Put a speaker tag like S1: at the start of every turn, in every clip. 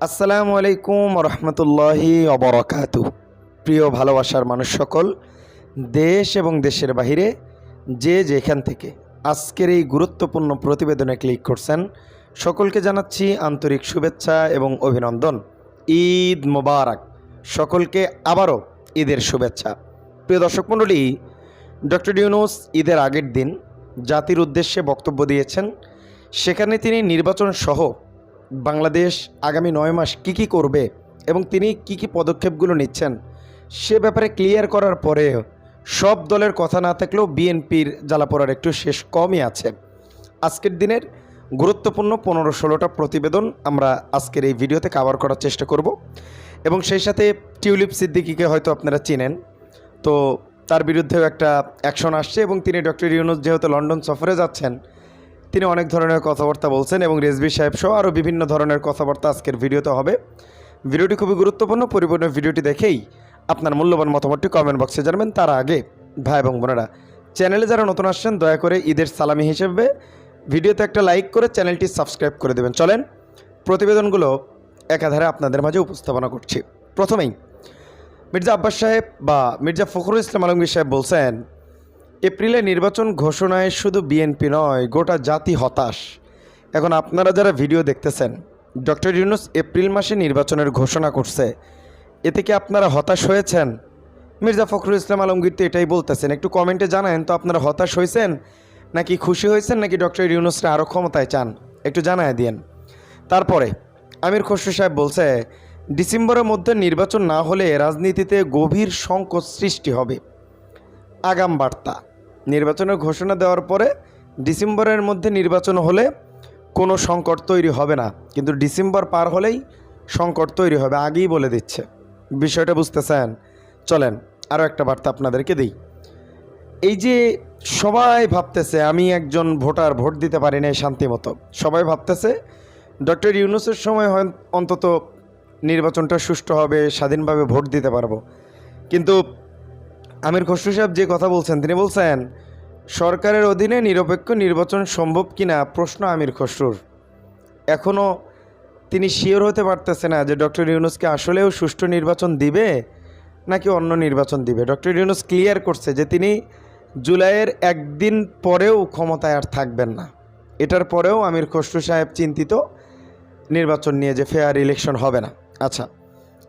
S1: আসসালামু আলাইকুম রহমতুল্লাহি অবরকাতু প্রিয় ভালোবাসার মানুষ সকল, দেশ এবং দেশের বাহিরে যে যেখান থেকে আজকের এই গুরুত্বপূর্ণ প্রতিবেদনে ক্লিক করছেন, সকলকে জানাচ্ছি আন্তরিক শুভেচ্ছা এবং অভিনন্দন। ঈদ মোবারক। সকলকে আবারও ঈদের শুভেচ্ছা। প্রিয় দর্শক মণ্ডলী, ডক্টর ইউনুস ঈদের আগের দিন জাতির উদ্দেশ্যে বক্তব্য দিয়েছেন। সেখানে তিনি নির্বাচন সহ বাংলাদেশ আগামী নয় মাস কি কি করবে এবং তিনি কি কি পদক্ষেপগুলো নিচ্ছেন, সে ব্যাপারে ক্লিয়ার করার পরে সব দলের কথা না থাকলেও বিএনপির জ্বালাপোড়ার একটু শেষ কমই আছে। আজকের দিনের গুরুত্বপূর্ণ পনেরো ষোলোটা প্রতিবেদন আমরা আজকের এই ভিডিওতে কাভার করার চেষ্টা করব এবং সেই সাথে টিউলিপ সিদ্দিকিকে হয়তো আপনারা চিনেন। তো তার বিরুদ্ধেও একটা অ্যাকশন আসছে এবং তিনি ডক্টর ইউনুস যেহেতু লন্ডন সফরে যাচ্ছেন তিনি অনেক ধরনের কথাবার্তা বলছেন এবং রেজবি সাহেব সহ আরও বিভিন্ন ধরনের কথাবার্তা আজকের ভিডিওতে হবে। ভিডিওটি খুবই গুরুত্বপূর্ণ, পরিপূর্ণ ভিডিওটি দেখেই আপনার মূল্যবান মতামতটি কমেন্ট বক্সে জানাবেন। তার আগে ভাই এবং বোনেরা চ্যানেলে যারা নতুন আসছেন, দয়া করে ঈদের সালামি হিসেবে ভিডিওতে একটা লাইক করে চ্যানেলটি সাবস্ক্রাইব করে দেবেন। চলেন, প্রতিবেদনগুলো একাধারে আপনাদের মাঝে উপস্থাপনা করছি। প্রথমেই, মির্জা আব্বাস সাহেব বা মির্জা ফখরুল ইসলাম আলমগীর সাহেব বলছেন এপ্রিলে নির্বাচন ঘোষণায় শুধু বিএনপি নয়, গোটা জাতি হতাশ। এখন আপনারা যারা ভিডিও দেখতেছেন, ডক্টর ইউনুস এপ্রিল মাসে নির্বাচনের ঘোষণা করছে। এতে কি আপনারা হতাশ হয়েছেন? মির্জা ফখরুল ইসলাম আলমগীর তো এটাই বলতেছেন। একটু কমেন্টে জানায়েন, তো আপনারা হতাশ হয়েছেন? নাকি খুশি হয়েছেন? নাকি ডক্টর ইউনুসরা আরও ক্ষমতায় চান? একটু জানায় দিয়েন। তারপরে, আমির খসরু সাহেব বলছে, ডিসেম্বরের মধ্যে নির্বাচন না হলে রাজনীতিতে গভীর সংকট সৃষ্টি হবে। আগাম বার্তা। নির্বাচনের ঘোষণা দেওয়ার পরে ডিসেম্বরের মধ্যে নির্বাচন হলে কোনো সংকট তৈরি হবে না। কিন্তু ডিসেম্বর পার হলেই সংকট তৈরি হবে, আগেই বলে দিচ্ছে। বিষয়টা বুঝতেছেন? চলেন আরও একটা বার্তা আপনাদেরকে দিই। এই যে সবাই ভাবতেছে, আমি একজন ভোটার, ভোট দিতে পারি না শান্তি মতো। সবাই ভাবতেছে, ডক্টর ইউনুসের সময় হয় অন্তত নির্বাচনটা সুষ্ঠু হবে স্বাধীনভাবে ভোট দিতে পারব। কিন্তু আমির খসরু সাহেব যে কথা বলছেন, তিনি বলছেন, সরকারের অধীনে নিরপেক্ষ নির্বাচন সম্ভব কিনা? প্রশ্ন আমির খসরুর। এখনও তিনি শিওর হতে পারতেছে না যে ডক্টর ইউনুসকে আসলেও সুষ্ঠু নির্বাচন দিবে নাকি অন্য নির্বাচন দিবে। ডক্টর ইউনুস ক্লিয়ার করছে যে তিনি জুলাইয়ের একদিন পরেও ক্ষমতায় আর থাকবেন না। এটার পরেও আমির খসরু সাহেব চিন্তিত, নির্বাচন নিয়ে যে ফেয়ার ইলেকশন হবে না। আচ্ছা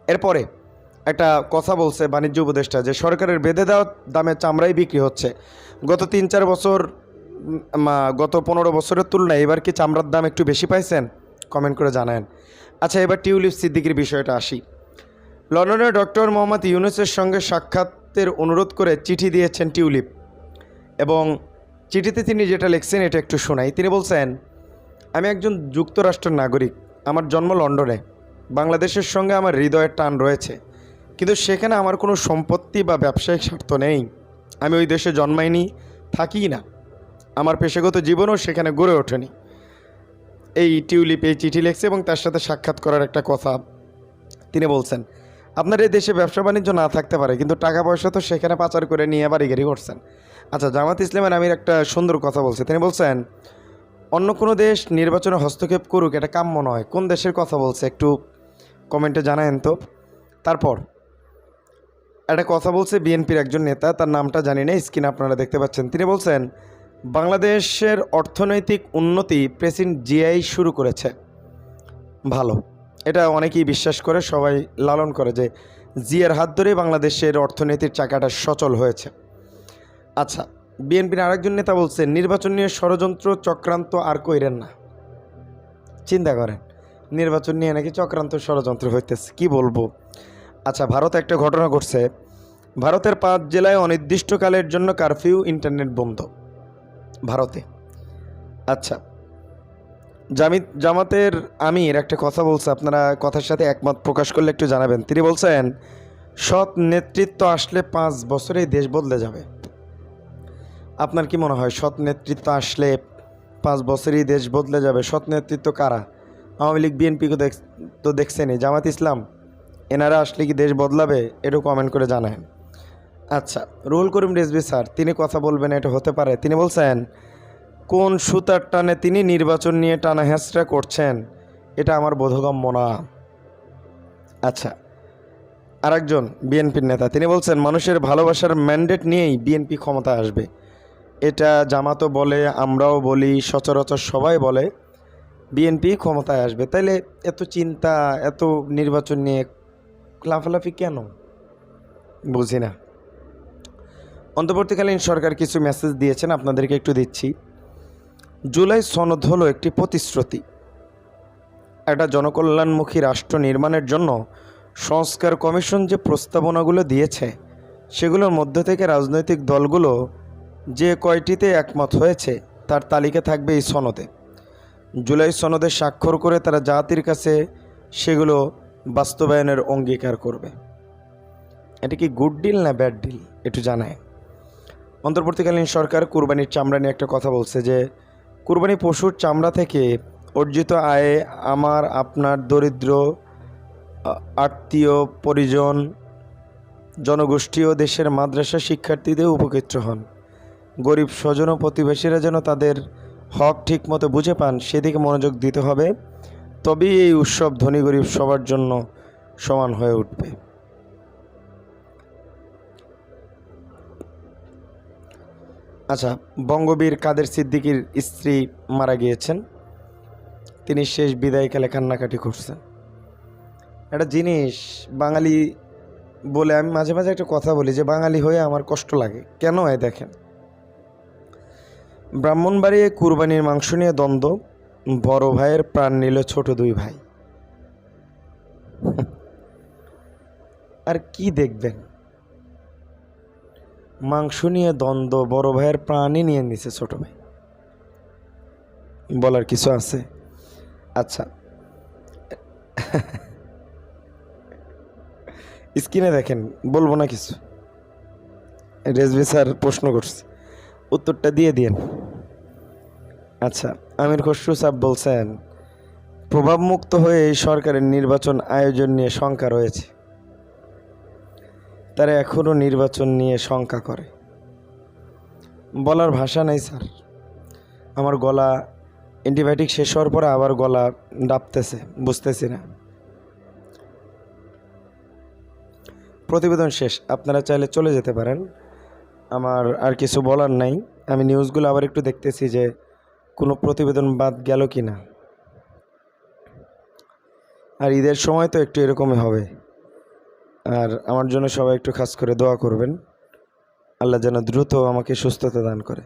S1: এরপরে একটা কথা বলছে বাণিজ্য উপদেষ্টা যে সরকারের বেঁধে দেওয়া দামে চামড়াই বিক্রি হচ্ছে। গত তিন চার বছর গত পনেরো বছরের তুলনায় এবার কি চামড়ার দাম একটু বেশি পাইছেন? কমেন্ট করে জানান আচ্ছা এবার টিউলিপ সিদ্দিকির বিষয়টা আসি। লন্ডনের ডক্টর মোহাম্মদ ইউনুসের সঙ্গে সাক্ষাতের অনুরোধ করে চিঠি দিয়েছেন টিউলিপ। এবং চিঠিতে তিনি যেটা লিখছেন, এটা একটু শোনাই। তিনি বলছেন, আমি একজন যুক্তরাষ্ট্রের নাগরিক। আমার জন্ম লন্ডনে। বাংলাদেশের সঙ্গে আমার হৃদয়ের টান রয়েছে। কিন্তু সেখানে আমার কোনো সম্পত্তি বা ব্যবসায়িক স্বার্থ নেই। আমি ওই দেশে জন্মাইনি থাকি না। আমার পেশাগত জীবনও সেখানে গড়ে ওঠেনি। এই টিউলিপ এই চিঠি লিখছে এবং তার সাথে সাক্ষাৎ করার একটা কথা। তিনি বলছেন, আপনার এই দেশে ব্যবসা বাণিজ্য না থাকতে পারে, কিন্তু টাকা পয়সা তো সেখানে পাচার করে নিয়ে বাড়ি গাড়ি করছেন আচ্ছা জামাত ইসলামের আমির একটা সুন্দর কথা বলছে। তিনি বলছেন, অন্য কোনো দেশ নির্বাচনে হস্তক্ষেপ করুক, এটা কাম্য নয়। কোন দেশের কথা বলছে একটু কমেন্টে জানায়েন তো। তারপর একটা কথা বলছে বিএনপির একজন নেতা, তার নামটা জানি না, স্ক্রিন আপনারা দেখতে পাচ্ছেন। তিনি বলছেন, বাংলাদেশের অর্থনৈতিক উন্নতি প্রেসিডেন্ট জিআই শুরু করেছে। ভালো। এটা অনেকেই বিশ্বাস করে, সবাই লালন করে যে জিয়ার হাত ধরেই বাংলাদেশের অর্থনীতির চাকাটা সচল হয়েছে। আচ্ছা বিএনপির আরেকজন নেতা বলছেন নির্বাচন নিয়ে ষড়যন্ত্র চক্রান্ত আর কইরেন না। চিন্তা করেন, নির্বাচন নিয়ে নাকি চক্রান্ত ষড়যন্ত্র হইতেছে, কি বলব? আচ্ছা ভারত একটা ঘটনা ঘটছে। ভারতের পাঁচ জেলায় অনির্দিষ্টকালের জন্য কারফিউ ইন্টারনেট বন্ধ। ভারতে। আচ্ছা। জামিত, জামাতের আমির একটা কথা বলছে, আপনারা কথার সাথে একমত প্রকাশ করলে একটু জানাবেন। তিনি বলছেন, সৎ নেতৃত্ব আসলে পাঁচ বছরেই দেশ বদলে যাবে। আপনার কি মনে হয়, সৎ নেতৃত্ব আসলে পাঁচ বছরেই দেশ বদলে যাবে? সৎ নেতৃত্ব কারা? আওয়ামী লীগ বিএনপিকে তো দেখছেনই। জামাত ইসলাম, এনারা আসলে কি দেশ বদলাবে? এটাও কমেন্ট করে জানায় আচ্ছা রুহুল করিম রেজবি স্যার, তিনি কথা বলবেন, এটা হতে পারে। তিনি বলছেন, কোন সুতার টানে তিনি নির্বাচন নিয়ে টানা হেঁচড়া করছেন? এটা আমার বোধগম্য না। আচ্ছা আরেকজন বিএনপির নেতা, তিনি বলছেন, মানুষের ভালোবাসার ম্যান্ডেট নিয়েই বিএনপি ক্ষমতা আসবে। এটা জামাতও বলে, আমরাও বলি, সচরাচর সবাই বলে, বিএনপি ক্ষমতায় আসবে। তাইলে এত চিন্তা, এত নির্বাচন নিয়ে লাফালাফি কেন? বুঝি না। অন্তর্বর্তীকালীন সরকার কিছু মেসেজ দিয়েছেন, আপনাদেরকে একটু দিচ্ছি। জুলাই সনদ হলো একটি প্রতিশ্রুতি। একটা জনকল্যাণমুখী রাষ্ট্র নির্মাণের জন্য সংস্কার কমিশন যে প্রস্তাবনাগুলো দিয়েছে, সেগুলোর মধ্যে থেকে রাজনৈতিক দলগুলো যে কয়টিতে একমত হয়েছে, তার তালিকা থাকবে এই সনদে। জুলাই সনদে স্বাক্ষর করে তারা জাতির কাছে সেগুলো বাস্তবায়নের অঙ্গীকার করবে। এটা কি গুড ডিল না ব্যাড ডিল একটু জানায়। অন্তর্বর্তীকালীন সরকার কুরবানির চামড়া নিয়ে একটা কথা বলছে যে, কুরবানি পশুর চামড়া থেকে অর্জিত আয়ে আমার, আপনার দরিদ্র আত্মীয়, পরিজন জনগোষ্ঠী ও দেশের মাদ্রাসা শিক্ষার্থীদের উপকৃত হন। গরিব স্বজন ও প্রতিবেশীরা যেন তাদের হক ঠিকমতো বুঝে পান, সেদিকে মনোযোগ দিতে হবে। তবেই এই উৎসব ধনী গরিব সবার জন্য সমান হয়ে উঠবে। আচ্ছা বঙ্গবীর কাদের সিদ্দিকীর স্ত্রী মারা গিয়েছেন? তিনি শেষ বিদায়কালে কান্নাকাটি করছেন। একটা জিনিস বাঙালি বলে আমি মাঝে মাঝে একটা কথা বলি যে, বাঙালি হয়ে আমার কষ্ট লাগে। কেন হয় দেখেন? ব্রাহ্মণবাড়িয়ে কুরবানির মাংস নিয়ে দ্বন্দ্ব, বড় ভাইয়ের প্রাণ নিল ছোট দুই ভাই। আর কি দেখবেন? মাংস নিয়ে দ্বন্দ্ব, বড় ভাইয়ের প্রাণই নিয়ে নিছে ছোট ভাই। বলার কিছু আছে? আচ্ছা। স্ক্রিনে দেখেন, বলব না কিছু। রেজবি স্যার প্রশ্ন করছে। উত্তরটা দিয়ে দিন আচ্ছা আমির খসরু সাহেব বলছেন, প্রভাবমুক্ত হয়ে এই সরকারের নির্বাচন আয়োজন নিয়ে শঙ্কা রয়েছে। তারা এখনও নির্বাচন নিয়ে শঙ্কা করে। বলার ভাষা নাই, স্যার। আমার গলা অ্যান্টিবায়োটিক শেষ হওয়ার পরে আবার গলা ডাবতেছে, বুঝতেছি না। প্রতিবেদন শেষ। আপনারা চাইলে চলে যেতে পারেন। আমার আর কিছু বলার নাই। আমি নিউজগুলো আবার একটু দেখতেছি যে কোনো প্রতিবেদন বাদ গেল কি না আর ঈদের সময় তো একটু এরকমই হবে। আর আমার জন্য সবাই একটু খাস করে দোয়া করবেন। আল্লাহ যেন দ্রুত আমাকে সুস্থতা দান করে।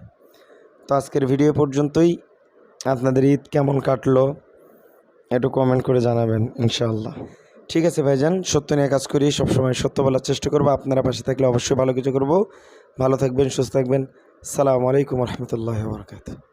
S1: তো আজকের ভিডিও পর্যন্তই। আপনাদের ঈদ কেমন কাটলো একটু কমেন্ট করে জানাবেন, ইনশাআল্লাহ। ঠিক আছে ভাইজান, সত্য নিয়ে কাজ করি, সবসময় সত্য বলার চেষ্টা করব। আপনারা পাশে থাকলে অবশ্যই ভালো কিছু করব। ভালো থাকবেন, সুস্থ থাকবেন। সালামু আলাইকুম রহমতুল্লাহ বরকাত